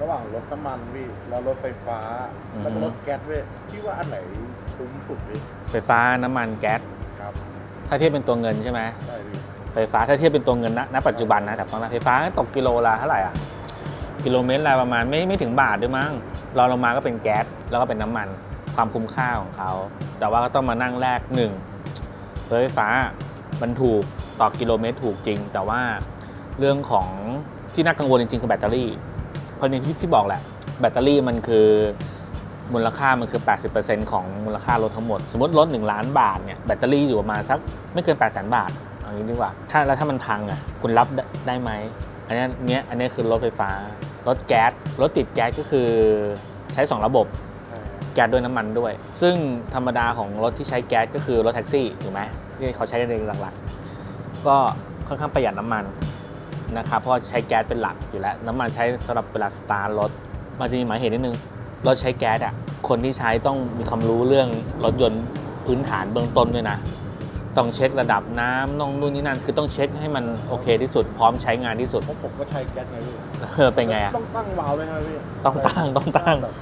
ระหว่างรถน้ำมันพี่แล้วรถไฟฟ้า อือฮึ แล้วก็รถแก๊สเว้ยพี่ว่าอันไหนคุ้มสุดพี่ไฟฟ้าน้ำมันแก๊สครับถ้าเทียบเป็นตัวเงินใช่ไหมใช่พี่ไฟฟ้าถ้าเทียบเป็นตัวเงินณณปัจจุบันนะแต่ตอนนั้นไฟฟ้าตกกิโลละเท่าไหร่อะกิโลเมตรละประมาณไม่ไม่ถึงบาทด้วยมั้งรองลงมาก็เป็นแก๊สแล้วก็เป็นน้ำมันความคุ้มค่าของเขา แต่ว่าก็ต้องมานั่งแลกหนึ่งรถไฟฟ้ามันถูกต่อกิโลเมตรถูกจริง แต่ว่าเรื่องของที่น่ากังวลจริงๆคือแบตเตอรี่ เพราะอย่างที่ที่บอกแหละ แบตเตอรี่มันคือมูลค่ามันคือ 80%ของมูลค่ารถทั้งหมด สมมติรถ1ล้านบาทเนี่ยแบตเตอรี่อยู่ประมาณสักไม่เกิน 8 0 0 0 0 0 บาทเอางี้ดีกว่า ถ้าแล้วถ้ามันพังอะคุณรับได้ไหมอันนี้เนี้ยอันนี้คือรถไฟฟ้ารถแก๊สรถติดแก๊สก็คือใช้ 2 ระบบแก๊สด้วยน้ำมันด้วย ซึ่งธรรมดาของรถที่ใช้แก๊สก็คือรถแท็กซี่ถูกไหมที่เขาใช้กันเองหลักๆก็ค่อนข้างประหยัดน้ำมัน นะครับเพราะใช้แก๊สเป็นหลักอยู่แล้ว น้ำมันใช้สำหรับเวลาสตาร์ทรถมันจะมีหมายเหตุนิดนึงรถใช้แก๊สอะคนที่ใช้ต้องมีความรู้เรื่องรถยนต์พื้นฐานเบื้องต้นด้วยนะ ต้องเช็คระดับน้ำน้องนู่นนี่นั่นคือต้องเช็คให้มันโอเคที่สุดพร้อมใช้งานที่สุด เพราะผมก็ใช้แก๊สไงพี่เออเป็นไงอะ ต้องตั้งวาล์วไว้ไงพี่ต้องตั้งต้องตั้ง แบบ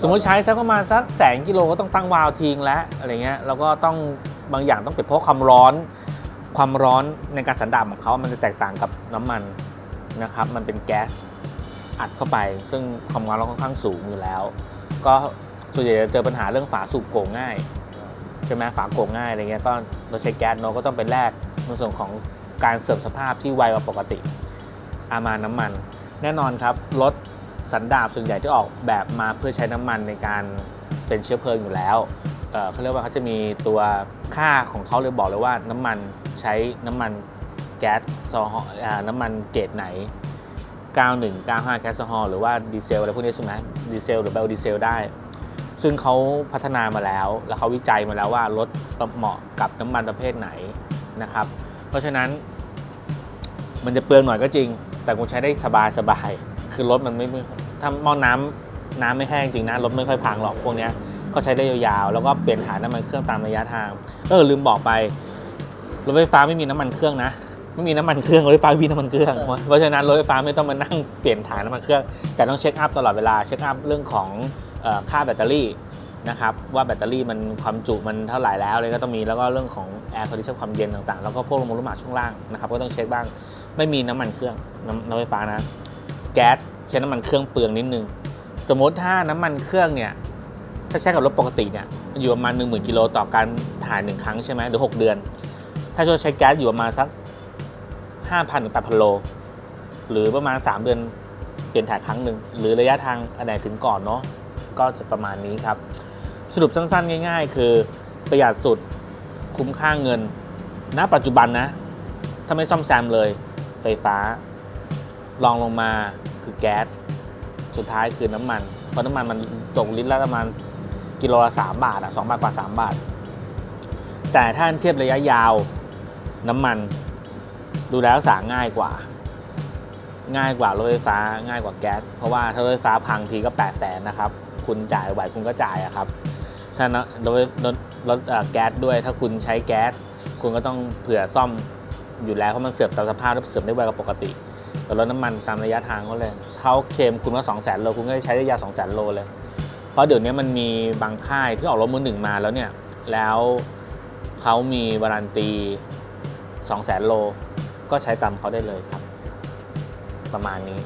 สมมติใช้สักประมาณสักแสนกิโลก็ต้องตั้งวาล์วทิ้งแล้วอะไรเงี้ยแล้วก็ต้องบางอย่างต้องเปิดเพราะความร้อน ความร้อนในการสันดาปของเขา มันจะแตกต่างกับน้ำมันนะครับ มันเป็นแก๊สอัดเข้าไป ซึ่งความร้อนค่อนข้างสูงอยู่แล้ว ก็ส่วนใหญ่จะเจอปัญหาเรื่องฝาสูบโก่งง่ายใช่ไหมฝาโก่งง่ายอะไรเงี้ยก็เราใช้แก๊สเนาะก็ต้องไปแลกในส่วนของการเสริมสภาพที่ไวกว่าปกติ อามาน้ำมัน แน่นอนครับรถสันดาปส่วนใหญ่ที่ออกแบบมาเพื่อใช้น้ำมันในการ เป็นเชื้อเพลิงอยู่แล้วเเขาเรียกว่าเขาจะมีตัวค่าของเขาเลยบอกเลยว่าน้ำมันใช้น้ำมันแก๊สโซฮอล์อ่าน้ำมันเกรดไหน 91 95 แก๊สโซฮอล์หรือว่าดีเซลอะไรพวกนี้ใช่ไหมดีเซลหรือไบโอดีเซลได้ ซึ่งเขาพัฒนามาแล้ว แล้วเขาวิจัยมาแล้วว่ารถเหมาะกับน้ำมันประเภทไหนนะครับ เพราะฉะนั้น มันจะเปลืองหน่อยก็จริง แต่คุณใช้ได้สบายสบายคือรถมันไม่ไม่ถ้าหม้อน้ำ น้ำไม่แห้งจริงนะรถไม่ค่อยพังหรอกพวกนี้ก็ใช้ได้ยาวๆ แล้วก็เปลี่ยนถ่ายน้ำมันเครื่องตามระยะทาง เออลืมบอกไปรถไฟฟ้าไม่มีน้ำมันเครื่องนะไม่มีน้ำมันเครื่องรถไฟฟ้าไม่มีน้ำมันเครื่องเพราะฉะนั้นรถไฟฟ้าไม่ต้องมานั่งเปลี่ยนถ่ายน้ำมันเครื่อง แต่ต้องเช็คอัพตลอดเวลาเช็คอัพเรื่องของค่าแบตเตอรี่นะครับว่าแบตเตอรี่มันความจุมันเท่าไหร่แล้วอะไรก็ต้องมีแล้วก็เรื่องของแอร์คอนดิชันความเย็นต่างๆ แล้วก็พวกลมลูกหมาช่วงล่างนะครับก็ต้องเช็คบ้าง ไม่มีน้ำมันเครื่องน้ำน้ำไฟฟ้านะ แก๊สใช้น้ำมันเครื่องเปลืองนิดนึง สมมติถ้าน้ำมันเครื่องเนี่ย ถ้าใช้กับรถปกติเนี่ยมันอยู่ประมาณ 1 0,000กิโลต่อการถ่ายหนึ่งครั้งใช่ไหมหรือ 6 เดือน ถ้าช่วใช้แก๊สอยู่ประมาณสัก 5,000ถึง8,000โล หรือประมาณ 3 เดือนเปลี่ยนถ่ายครั้งหนึ่ง หรือระยะทางอันไหนถึงก่อนเนาะก็จะประมาณนี้ครับ สรุปสั้นๆ ง่าย ๆ คือประหยัดสุดคุ้มค่าเงิน ณ ปัจจุบันนะ ถ้าไม่ซ่อมแซมเลย ไฟฟ้า ลองลงมาคือแก๊ส สุดท้ายคือน้ำมัน เพราะน้ำมันมันตกลิตรละประมาณกิโลละสามบาทอะสองบาทกว่าสามบาท แต่ถ้าเทียบระยะยาวน้ำมัน ดูแล้วสาง่ายกว่า ง่ายกว่ารถไฟฟ้าง่ายกว่าแก๊สเพราะว่าถ้ารถไฟฟ้าพังทีก็8ปดแสนนะครับ คุณจ่ายไหวคุณก็จ่ายอะครับถ้ารถรถรถรถเอ่อแก๊สด้วยถ้าคุณใช้แก๊ส คุณก็ต้องเผื่อซ่อมอยู่แล้วเพราะมันเสื่อมตามสภาพแล้วเสื่อมได้ไวกว่าปกติ แต่ลดน้ำมันตามระยะทางก็เลยเขาเคลมคุณว่า2 0 0 0 0 0โลคุณก็ใช้ได้ยาว2 0 0 0 0 0 โลเลย เพราะเดี๋ยวนี้มันมีบางค่ายที่ออกรถมือหนึ่งมาแล้วเนี่ย แล้วเขามีวารันตี 2 0 0 0 0 0 โล ก็ใช้ตามเขาได้เลยครับ ประมาณนี้